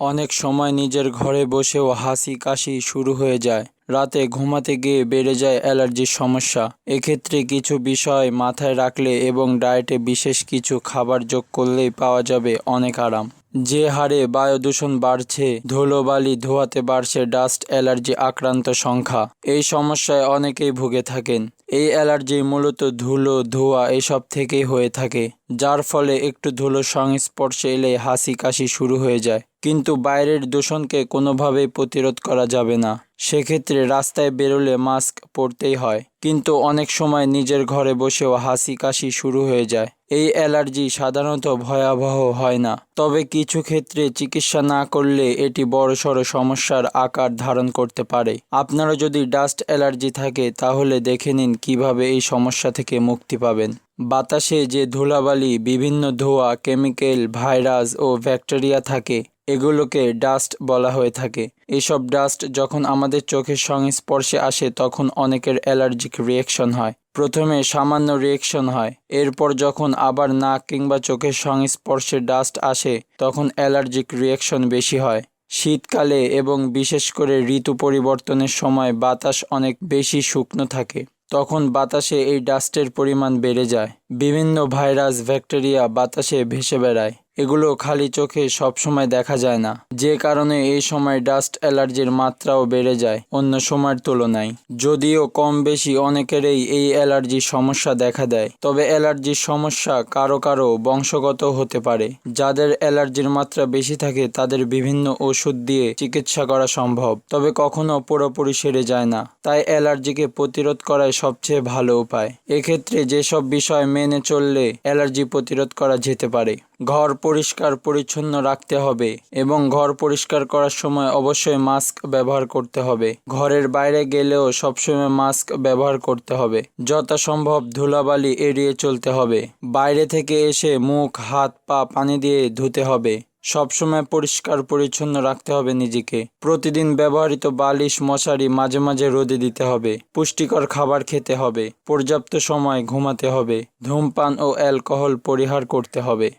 অনেক সময় নিজের ঘরে বসেও হাসি কাশি শুরু হয়ে যায়। রাতে ঘুমাতে গিয়ে বেড়ে যায় অ্যালার্জির সমস্যা। এক্ষেত্রে কিছু বিষয় মাথায় রাখলে এবং ডায়েটে বিশেষ কিছু খাবার যোগ করলেই পাওয়া যাবে অনেক আরাম। যে হারে বায়ু দূষণ বাড়ছে, ধুলোবালি ধোয়াতে বাড়ছে ডাস্ট অ্যালার্জি আক্রান্ত সংখ্যা। এই সমস্যায় অনেকেই ভুগে থাকেন। এই অ্যালার্জি মূলত ধুলো, ধোঁয়া এসব থেকেই হয়ে থাকে, যার ফলে একটু ধুলো সংস্পর্শে এলে হাসি কাশি শুরু হয়ে যায়। কিন্তু বাইরের দূষণকে কোনোভাবেই প্রতিরোধ করা যাবে না। সেক্ষেত্রে রাস্তায় বেরোলে মাস্ক পরতেই হয়। কিন্তু অনেক সময় নিজের ঘরে বসেও হাসি কাশি শুরু হয়ে যায়। এই অ্যালার্জি সাধারণত ভয়াবহ হয় না। তবে কিছু ক্ষেত্রে চিকিৎসা না করলে এটি বড়সড় সমস্যার আকার ধারণ করতে পারে। আপনারা যদি ডাস্ট অ্যালার্জি থাকে, তাহলে দেখে নিন কীভাবে এই সমস্যা থেকে মুক্তি পাবেন। বাতাসে যে ধুলাবালি, বিভিন্ন ধোঁয়া, কেমিক্যাল, ভাইরাস ও ব্যাকটেরিয়া থাকে এগুলোকে ডাস্ট বলা হয়ে থাকে। এসব ডাস্ট যখন আমাদের চোখের সংস্পর্শে আসে, তখন অনেকের অ্যালার্জিক রিয়েকশন হয়। প্রথমে সামান্য রিয়েকশন হয়। এরপর যখন আবার নাক কিংবা চোখের সংস্পর্শে ডাস্ট আসে, তখন অ্যালার্জিক রিয়েকশন বেশি হয়। শীতকালে এবং বিশেষ করে ঋতু পরিবর্তনের সময় বাতাস অনেক বেশি শুকনো থাকে। তখন বাতাসে এই ডাস্টের পরিমাণ বেড়ে যায়। বিভিন্ন ভাইরাস, ব্যাকটেরিয়া বাতাসে ভেসে বেড়ায়। এগুলো খালি চোখে সবসময় দেখা যায় না। যে কারণে এই সময় ডাস্ট অ্যালার্জির মাত্রাও বেড়ে যায় অন্য সময়ের তুলনায়। যদিও কম বেশি অনেকেরই এই অ্যালার্জির সমস্যা দেখা দেয়। তবে অ্যালার্জির সমস্যা কারও কারও বংশগত হতে পারে। যাদের অ্যালার্জির মাত্রা বেশি থাকে, তাদের বিভিন্ন ওষুধ দিয়ে চিকিৎসা করা সম্ভব। তবে কখনো পুরোপুরি সেরে যায় না। তাই অ্যালার্জিকে প্রতিরোধ করাই সবচেয়ে ভালো উপায়। এক্ষেত্রে যেসব বিষয় মেনে চললে অ্যালার্জি প্রতিরোধ করা যেতে পারে। ঘর পরিষ্কার পরিচ্ছন্ন রাখতে হবে এবং ঘর পরিষ্কার করার সময় অবশ্যই মাস্ক ব্যবহার করতে হবে। ঘরের বাইরে গেলেও সবসময় মাস্ক ব্যবহার করতে হবে। যথাসম্ভব ধুলাবালি এড়িয়ে চলতে হবে। বাইরে থেকে এসে মুখ, হাত, পা পানি দিয়ে ধুতে হবে। সবসময় পরিষ্কার পরিচ্ছন্ন রাখতে হবে নিজেকে। প্রতিদিন ব্যবহৃত বালিশ, মশারি মাঝে মাঝে রোদে দিতে হবে। পুষ্টিকর খাবার খেতে হবে। পর্যাপ্ত সময় ঘুমাতে হবে। ধূমপান ও অ্যালকোহল পরিহার করতে হবে।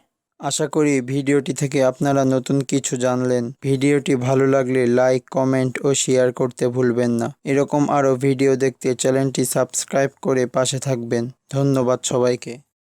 আশা করি ভিডিওটি থেকে আপনারা নতুন কিছু জানলেন। ভিডিওটি ভালো লাগলে লাইক, কমেন্ট ও শেয়ার করতে ভুলবেন না। এরকম আরও ভিডিও দেখতে চ্যানেলটি সাবস্ক্রাইব করে পাশে থাকবেন। ধন্যবাদ সবাইকে।